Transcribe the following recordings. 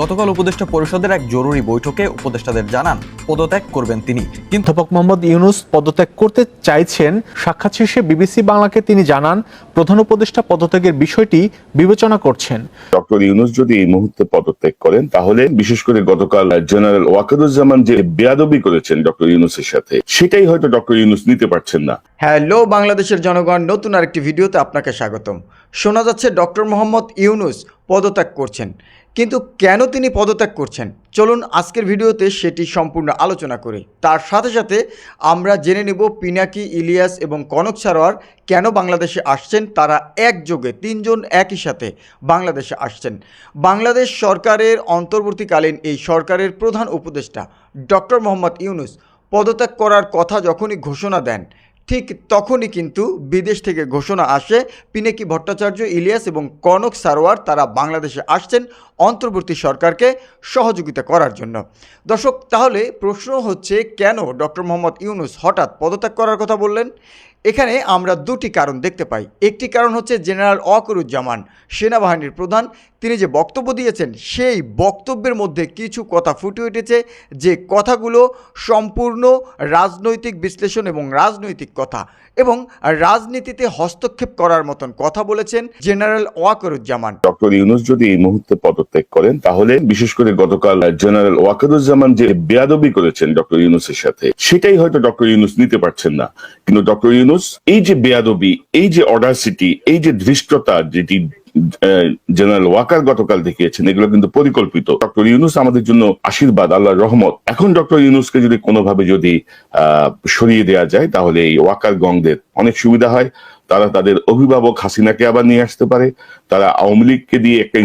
গতকাল উপদেষ্টা পরিষদের এক জরুরি বৈঠকে উপদেষ্টাদের জানান পদত্যাগ করবেন তিনি। কিন্তু অধ্যাপক মোহাম্মদ ইউনুস পদত্যাগ করতে চাইছেন সাক্ষাৎ শেষে বিবিসি বাংলাকে তিনি জানান প্রধান উপদেষ্টা পদত্যাগের বিষয়টি বিবেচনা করছেন। ডক্টর ইউনুস যদি এই মুহূর্তে পদত্যাগ করেন তাহলে বিশেষ করে গতকাল জেনারেল ওয়াকারুজ্জামান যে বেয়াদবি করেছেন ডক্টর ইউনুসের সাথে সেটাই হয়তো ডক্টর ইউনুস নিতে পারছেন না। হ্যালো বাংলাদেশের জনগণ নতুন আরেকটি ভিডিওতে আপনাকে স্বাগতম। শোনা যাচ্ছে ডক্টর মোহাম্মদ ইউনুস পদত্যাগ করছেন। কিন্তু কেন তিনি পদত্যাগ করছেন? চলুন আজকের ভিডিওতে সেটি সম্পূর্ণ আলোচনা করি। তার সাথে সাথে আমরা জেনে নেব পিনাকি, ইলিয়াস এবং কনক সারোয়ার কেন বাংলাদেশে আসছেন। তারা একযোগে তিনজন একই সাথে বাংলাদেশে আসছেন। বাংলাদেশ সরকারের অন্তর্বর্তীকালীন এই সরকারের প্রধান উপদেষ্টা ডক্টর মোহাম্মদ ইউনুস পদত্যাগ করার কথা যখনই ঘোষণা দেন ঠিক তখনই কিন্তু বিদেশ থেকে ঘোষণা আসে। পিনেকি ভট্টাচার্য, ইলিয়াস এবং কনক সারোয়ার তারা বাংলাদেশে আসছেন অন্তর্বর্তী সরকারকে সহযোগিতা করার জন্য। দর্শক, তাহলে প্রশ্ন হচ্ছে, কেন ডক্টর মোহাম্মদ ইউনুস হঠাৎ পদত্যাগ করার কথা বললেন? এখানে আমরা দুটি কারণ দেখতে পাই। একটি কারণ হচ্ছে জেনারেল অকরুজ্জামান, সেনাবাহিনীর প্রধান। তিনি যে বক্তব্য দিয়েছেন, সেই বক্তব্যের মধ্যে কিছু কথা ফুটে উঠেছে যে কথাগুলো সম্পূর্ণ রাজনৈতিক বিশ্লেষণ এবং রাজনৈতিক কথা এবং রাজনীতিতে হস্তক্ষেপ করার মতন কথা বলেছেন জেনারেল ওয়াকরুজ্জামান। ডক্টর ইউনুস যদি এই মুহূর্তে পদত্যাগ করেন, তাহলে বিশেষ করে গতকাল জেনারেল ওয়াকারুজ্জামান যে বেয়াদবি করেছেন ডক্টর ইউনুসের সাথে, সেটাই হয়তো ডক্টর ইউনুস নিতে পারছেন না। কিন্তু ডক্টর ইউনুস এই যে বেয়াদবি, এই যে অডাসিটি এই যে ধৃষ্টতা যেটি জেনারেল ওয়াকার গতকাল দেখিয়েছেন, এগুলো কিন্তু পরিকল্পিত। ডক্টর ইউনুস আমাদের জন্য আশীর্বাদ, আল্লাহর রহমত। এখন ডক্টর ইউনুসকে যদি কোনোভাবে যদি সরিয়ে দেওয়া যায়, তাহলে এই ওয়াকার গংদের অনেক সুবিধা হয়। তারা তাদের অভিভাবক হাসিনাকে আবার নিয়ে আসতে পারে। তারা আওয়ামী লীগকে দিয়ে একটা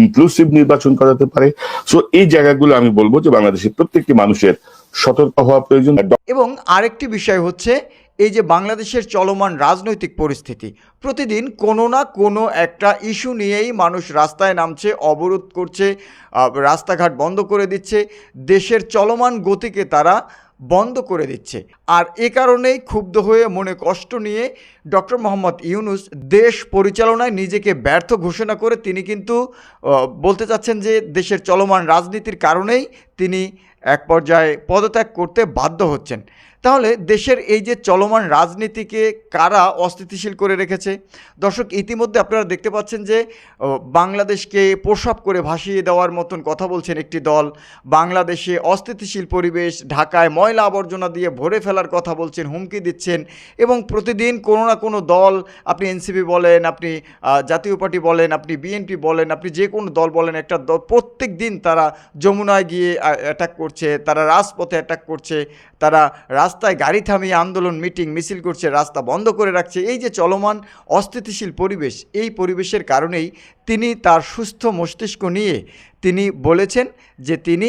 ইনক্লুসিভ নির্বাচন করাতে পারে। সো এই জায়গাগুলো আমি বলব যে বাংলাদেশের প্রত্যেকটি মানুষের সতর্ক হওয়া প্রয়োজন। এবং আরেকটি বিষয় হচ্ছে এই যে বাংলাদেশের চলমান রাজনৈতিক পরিস্থিতি, প্রতিদিন কোনো না কোনো একটা ইস্যু নিয়েই মানুষ রাস্তায় নামছে, অবরোধ করছে রাস্তাঘাট বন্ধ করে দিচ্ছে, দেশের চলমান গতিকে তারা বন্ধ করে দিচ্ছে। আর এ কারণেই ক্ষুব্ধ হয়ে মনে কষ্ট নিয়ে ডক্টর মোহাম্মদ ইউনুস দেশ পরিচালনায় নিজেকে ব্যর্থ ঘোষণা করে তিনি কিন্তু বলতে চাচ্ছেন যে দেশের চলমান রাজনীতির কারণেই তিনি এক পর্যায়ে পদত্যাগ করতে বাধ্য হচ্ছেন। তাহলে দেশের এই যে চলমান রাজনীতিকে কারা অস্থিতিশীল করে রেখেছে? দর্শক, ইতিমধ্যে আপনারা দেখতে পাচ্ছেন যে বাংলাদেশকে প্রসাব করে ভাসিয়ে দেওয়ার মতন কথা বলছেন একটি দল। বাংলাদেশে অস্থিতিশীল পরিবেশ, ঢাকায় ময়লা আবর্জনা দিয়ে ভরে ফেলার কথা বলছেন, হুমকি দিচ্ছেন এবং প্রতিদিন কোনো না কোনো দল, আপনি এনসিপি বলেন, আপনি জাতীয় পার্টি বলেন, আপনি বিএনপি বলেন, আপনি যে কোনো দল বলেন, একটা দল প্রত্যেক দিন তারা যমুনায় গিয়ে অ্যাটাক করছে, তারা রাজপথে অ্যাটাক করছে, তারা রাস্তায় গাড়ি থামিয়ে আন্দোলন, মিটিং, মিছিল করছে, রাস্তা বন্ধ করে রাখছে। এই যে চলমান, অস্থিতিশীল পরিবেশ, এই পরিবেশের কারণেই তিনি তার সুস্থ মস্তিষ্ক নিয়ে তিনি বলেছেন যে তিনি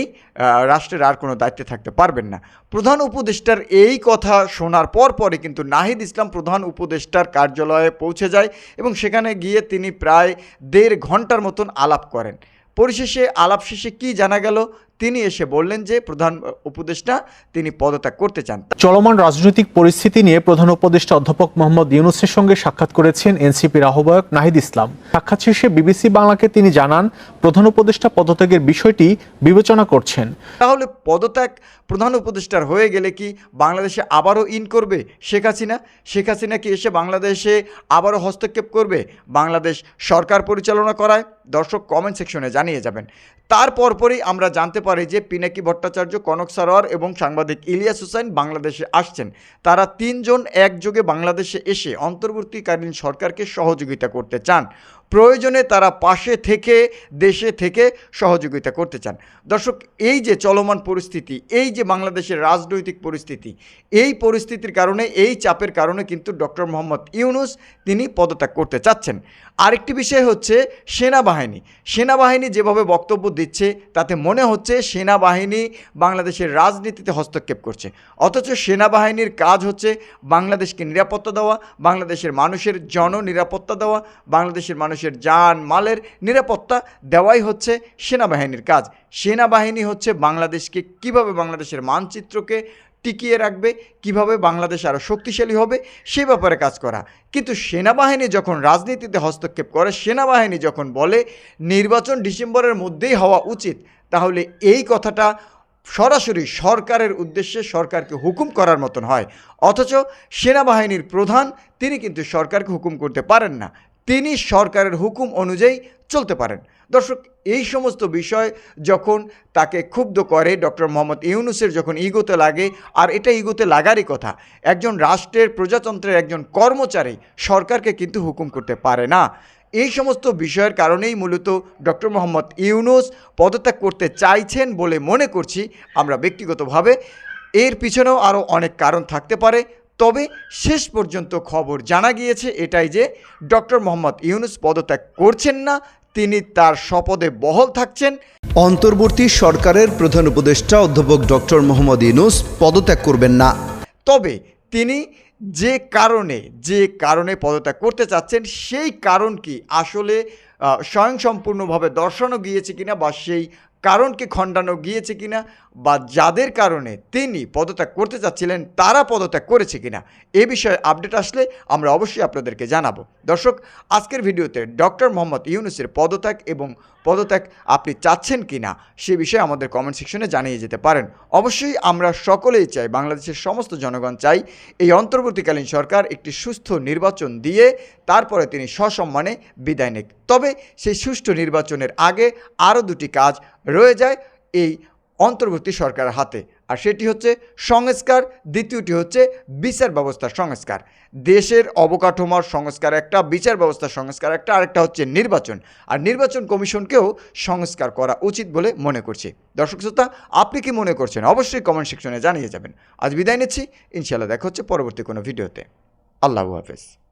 রাষ্ট্রের আর কোনো দায়িত্বে থাকতে পারবেন না। প্রধান উপদেষ্টার এই কথা শোনার পর পরে কিন্তু নাহিদ ইসলাম প্রধান উপদেষ্টার কার্যালয়ে পৌঁছে যায় এবং সেখানে গিয়ে তিনি প্রায় দেড় ঘণ্টার মতন আলাপ করেন। পরিশেষে, আলাপ শেষে কী জানা গেল? তিনি এসে বললেন যে প্রধান উপদেষ্টা তিনি পদত্যাগ করতে চান। চলমান রাজনৈতিক পরিস্থিতি নিয়ে প্রধান উপদেষ্টা অধ্যাপক মোহাম্মদ ইউনুসের সঙ্গে সাক্ষাৎ করেছেন এনসিপির আহ্বায়ক নাহিদ ইসলাম। সাক্ষাৎ শেষে বিবিসি বাংলাকে তিনি জানান প্রধান উপদেষ্টা পদত্যাগের বিষয়টি বিবেচনা করছেন। তাহলে পদত্যাগ প্রধান উপদেষ্টার হয়ে গেলে কি বাংলাদেশে আবারও ইন করবে শেখ হাসিনা? শেখ হাসিনা কি এসে বাংলাদেশে আবারও হস্তক্ষেপ করবে? বাংলাদেশ সরকার পরিচালনা করায়? দর্শক কমেন্ট সেকশনে জানিয়ে যাবেন। তার পরপরই আমরা জানতে পারি যে পিনাকি ভট্টাচার্য, কনক সারোয়ার এবং সাংবাদিক ইলিয়াস হুসাইন বাংলাদেশে আসছেন। তারা তিনজন একযোগে বাংলাদেশে এসে অন্তর্বর্তীকালীন সরকারকে সহযোগিতা করতে চান। প্রয়োজনে তারা পাশে থেকে, দেশে থেকে সহযোগিতা করতে চান। দর্শক, এই যে চলমান পরিস্থিতি, এই যে বাংলাদেশের রাজনৈতিক পরিস্থিতি, এই পরিস্থিতির কারণে, এই চাপের কারণে কিন্তু ডক্টর মোহাম্মদ ইউনুস তিনি পদত্যাগ করতে চাচ্ছেন। আরেকটি বিষয় হচ্ছে সেনাবাহিনী। সেনাবাহিনী যেভাবে বক্তব্য দিচ্ছে, তাতে মনে হচ্ছে সেনাবাহিনী বাংলাদেশের রাজনীতিতে হস্তক্ষেপ করছে। অথচ সেনাবাহিনীর কাজ হচ্ছে বাংলাদেশকে নিরাপত্তা দেওয়া, বাংলাদেশের মানুষের জন নিরাপত্তা দেওয়া, বাংলাদেশের মানুষের যান, মালের নিরাপত্তা দেওয়াই হচ্ছে সেনাবাহিনীর কাজ। সেনাবাহিনী হচ্ছে বাংলাদেশকে কীভাবে বাংলাদেশের মানচিত্রকে টিকিয়ে রাখবে, কীভাবে বাংলাদেশ আরও শক্তিশালী হবে, সে ব্যাপারে কাজ করা। কিন্তু সেনাবাহিনী যখন রাজনীতিতে হস্তক্ষেপ করে, সেনাবাহিনী যখন বলে নির্বাচন ডিসেম্বরের মধ্যেই হওয়া উচিত, তাহলে এই কথাটা সরাসরি সরকারের উদ্দেশ্যে সরকারকে হুকুম করার মতন হয়। অথচ সেনাবাহিনীর প্রধান, তিনি কিন্তু সরকারকে হুকুম করতে পারেন না। তিনি সরকারের হুকুম অনুযায়ী চলতে পারেন। দর্শক, এই সমস্ত বিষয় যখন তাকে ক্ষুব্ধ করে ডক্টর মোহাম্মদ ইউনুসের যখন ইগোতে লাগে, আর এটা ইগোতে লাগারই কথা, একজন রাষ্ট্রের প্রজাতন্ত্রের একজন কর্মচারী সরকারকে কিন্তু হুকুম করতে পারে না। এই সমস্ত বিষয়ের কারণেই মূলত ডক্টর মোহাম্মদ ইউনুস পদত্যাগ করতে চাইছেন বলে মনে করছি আমরা ব্যক্তিগতভাবে। এর পিছনেও আরও অনেক কারণ থাকতে পারে। তবে শেষ পর্যন্ত খবর জানা গিয়েছে এটাই যে ডক্টর মোহাম্মদ ইউনুস পদত্যাগ করছেন না তিনি তার শপথে বহল থাকছেন। অন্তর্বর্তী সরকারের প্রধান উপদেষ্টা অধ্যাপক ডক্টর মোহাম্মদ ইউনুস পদত্যাগ করবেন না। তবে তিনি যে কারণে যে কারণে পদত্যাগ করতে চাচ্ছেন সেই কারণ কি আসলে স্বয়ংসম্পূর্ণভাবে দর্শানো গিয়েছে কিনা বা সেই কারণকে খণ্ডানো গিয়েছে কিনা বা যাদের কারণে তিনি পদত্যাগ করতে চাচ্ছিলেন, তারা পদত্যাগ করেছে কিনা, এ বিষয়ে আপডেট আসলে আমরা অবশ্যই আপনাদেরকে জানাব। দর্শক, আজকের ভিডিওতে ডক্টর মোহাম্মদ ইউনুসের পদত্যাগ এবং পদত্যাগ আপনি চাচ্ছেন কি না সে বিষয়ে আমাদের কমেন্ট সেকশনে জানিয়ে যেতে পারেন। অবশ্যই আমরা সকলেই চাই, বাংলাদেশের সমস্ত জনগণ চাই, এই অন্তর্বর্তীকালীন সরকার একটি সুস্থ নির্বাচন দিয়ে তারপরে তিনি সসম্মানে বিদায় নিক। তবে সেই সুষ্ঠু নির্বাচনের আগে আরও দুটি কাজ রয়ে যায়, এই অন্তর্বর্তী সরকারের হাতে। আর সেটি হচ্ছে সংস্কার, দ্বিতীয়টি হচ্ছে বিচার ব্যবস্থার সংস্কার। দেশের অবকাঠামোর সংস্কার একটা, বিচার ব্যবস্থার সংস্কার একটা, আরেকটা হচ্ছে নির্বাচন। আর নির্বাচন কমিশনকেও সংস্কার করা উচিত বলে মনে করছি। দর্শক শ্রোতা, আপনি কি মনে করছেন? অবশ্যই কমেন্ট সেকশনে জানিয়ে যাবেন। আজ বিদায় নিচ্ছি। ইনশাআল্লাহ দেখা হচ্ছে পরবর্তী কোনো ভিডিওতে। আল্লাহ হাফেজ।